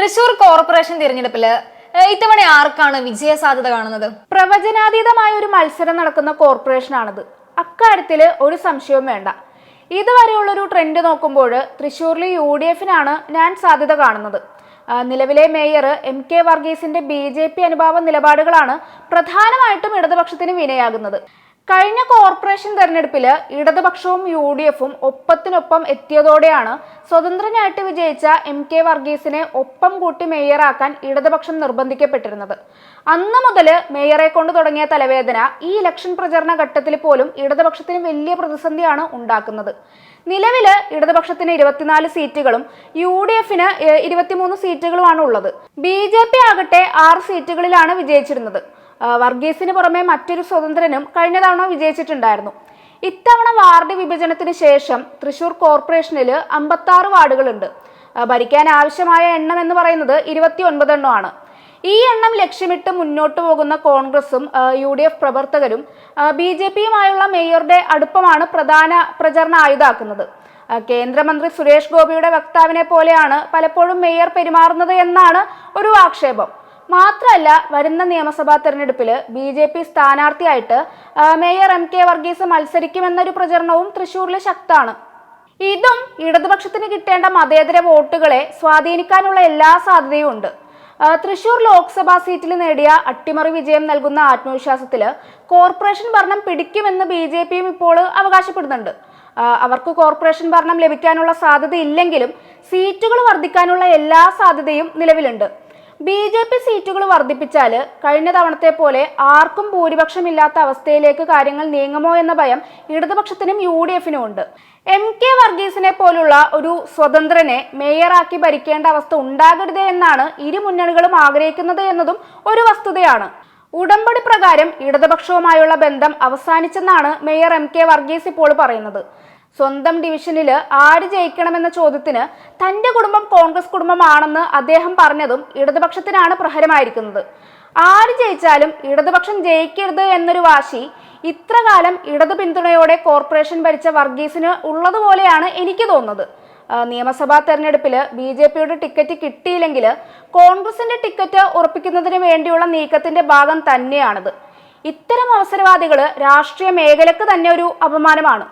Thrissur corporation തിരഞ്ഞെടുപ്പിൽ ഇത്തവണ ആർക്കാണ് വിജയ സാധ്യത കാണുന്നത്? പ്രവചനാതീതമായ ഒരു മത്സരം നടക്കുന്ന കോർപ്പറേഷനാണത്. അക്കാര്യത്തിൽ ഒരു സംശയവും വേണ്ട. ഇതുവരെയുള്ളൊരു ട്രെൻഡ് നോക്കുമ്പോൾ തൃശ്ശൂരിലെ യു ഡി എഫിനാണ് ഞാൻ സാധ്യത കാണുന്നത്. നിലവിലെ മേയർ എം കെ വർഗീസിന്റെ ബി ജെ പി അനുഭാവ നിലപാടുകളാണ് പ്രധാനമായിട്ടും ഇടതുപക്ഷത്തിന് വിനയാകുന്നത്. കഴിഞ്ഞ കോർപ്പറേഷൻ തെരഞ്ഞെടുപ്പിൽ ഇടതുപക്ഷവും യു ഡി എഫും ഒപ്പത്തിനൊപ്പം എത്തിയതോടെയാണ് സ്വതന്ത്രനായിട്ട് വിജയിച്ച എം കെ വർഗീസിനെ ഒപ്പം കൂട്ടി മേയറാക്കാൻ ഇടതുപക്ഷം നിർബന്ധിക്കപ്പെട്ടിരുന്നത്. അന്ന് മുതൽ മേയറെ കൊണ്ട് തുടങ്ങിയ തലവേദന ഈ ഇലക്ഷൻ പ്രചരണ ഘട്ടത്തിൽ പോലും ഇടതുപക്ഷത്തിന് വലിയ പ്രതിസന്ധിയാണ് ഉണ്ടാക്കുന്നത്. നിലവിൽ ഇടതുപക്ഷത്തിന് ഇരുപത്തിനാല് സീറ്റുകളും യു ഡി എഫിന് ഇരുപത്തിമൂന്ന് സീറ്റുകളുമാണ് ഉള്ളത്. ബി ജെ പി ആകട്ടെ ആറ് സീറ്റുകളിലാണ് വിജയിച്ചിരുന്നത്. വർഗീസിന് പുറമെ മറ്റൊരു സ്വതന്ത്രനും കഴിഞ്ഞ തവണ വിജയിച്ചിട്ടുണ്ടായിരുന്നു. ഇത്തവണ വാർഡ് വിഭജനത്തിന് ശേഷം തൃശൂർ കോർപ്പറേഷനിൽ അമ്പത്തി ആറ് വാർഡുകളുണ്ട് ഭരിക്കാൻ ആവശ്യമായ എണ്ണം എന്ന് പറയുന്നത് ഇരുപത്തി ഒൻപത് എണ്ണമാണ്. ഈ എണ്ണം ലക്ഷ്യമിട്ട് മുന്നോട്ട് പോകുന്ന കോൺഗ്രസും യു ഡി എഫ് പ്രവർത്തകരും ബി ജെ പിയുമായുള്ള മേയറുടെ അടുപ്പമാണ് പ്രധാന പ്രചരണ ആയുധാക്കുന്നത്. കേന്ദ്രമന്ത്രി സുരേഷ് ഗോപിയുടെ വക്താവിനെ പോലെയാണ് പലപ്പോഴും മേയർ പെരുമാറുന്നത് എന്നാണ് ഒരു ആക്ഷേപം. മാത്രമല്ല വരുന്ന നിയമസഭാ തെരഞ്ഞെടുപ്പിൽ ബി ജെ പി സ്ഥാനാർത്ഥിയായിട്ട് മേയർ എം കെ വർഗീസ് മത്സരിക്കുമെന്നൊരു പ്രചരണവും തൃശൂരിൽ ശക്തമാണ്. ഇതും ഇടതുപക്ഷത്തിന് കിട്ടേണ്ട മതേതര വോട്ടുകളെ സ്വാധീനിക്കാനുള്ള എല്ലാ സാധ്യതയും ഉണ്ട്. തൃശൂർ ലോക്സഭാ സീറ്റിൽ നേടിയ അട്ടിമറി വിജയം നൽകുന്ന ആത്മവിശ്വാസത്തിൽ കോർപ്പറേഷൻ ഭരണം പിടിക്കുമെന്ന് ബി ജെ പിയും ഇപ്പോൾ അവകാശപ്പെടുന്നുണ്ട്. അവർക്ക് കോർപ്പറേഷൻ ഭരണം ലഭിക്കാനുള്ള സാധ്യത ഇല്ലെങ്കിലും സീറ്റുകൾ വർദ്ധിക്കാനുള്ള എല്ലാ സാധ്യതയും നിലവിലുണ്ട്. ബി ജെ പി സീറ്റുകൾ വർദ്ധിപ്പിച്ചാൽ കഴിഞ്ഞ തവണത്തെ പോലെ ആർക്കും ഭൂരിപക്ഷമില്ലാത്ത അവസ്ഥയിലേക്ക് കാര്യങ്ങൾ നീങ്ങുമോ എന്ന ഭയം ഇടതുപക്ഷത്തിനും യു ഡി എഫിനും ഉണ്ട്. എം കെ വർഗീസിനെ പോലുള്ള ഒരു സ്വതന്ത്രനെ മേയറാക്കി ഭരിക്കേണ്ട അവസ്ഥ ഉണ്ടാകരുത് എന്നാണ് ഇരു മുന്നണികളും ആഗ്രഹിക്കുന്നത് എന്നതും ഒരു വസ്തുതയാണ്. ഉടമ്പടി പ്രകാരം ഇടതുപക്ഷവുമായുള്ള ബന്ധം അവസാനിച്ചെന്നാണ് മേയർ എം കെ വർഗീസ് ഇപ്പോൾ പറയുന്നത്. സ്വന്തം ഡിവിഷനിൽ ആര് ജയിക്കണമെന്ന ചോദ്യത്തിന് തന്റെ കുടുംബം കോൺഗ്രസ് കുടുംബമാണെന്ന് അദ്ദേഹം പറഞ്ഞതും ഇടതുപക്ഷത്തിനാണ് പ്രഹരമായിരിക്കുന്നത്. ആര് ജയിച്ചാലും ഇടതുപക്ഷം ജയിക്കരുത് എന്നൊരു വാശി ഇത്രകാലം ഇടതു പിന്തുണയോടെ കോർപ്പറേഷൻ ഭരിച്ച വർഗീസിന് ഉള്ളതുപോലെയാണ് എനിക്ക് തോന്നുന്നത്. നിയമസഭാ തെരഞ്ഞെടുപ്പിൽ ബി ജെ പിയുടെ ടിക്കറ്റ് കിട്ടിയില്ലെങ്കിൽ കോൺഗ്രസിന്റെ ടിക്കറ്റ് ഉറപ്പിക്കുന്നതിന് വേണ്ടിയുള്ള നീക്കത്തിന്റെ ഭാഗം തന്നെയാണിത്. ഇത്തരം അവസരവാദികൾ രാഷ്ട്രീയ മേഖലക്ക് തന്നെ ഒരു അപമാനമാണ്.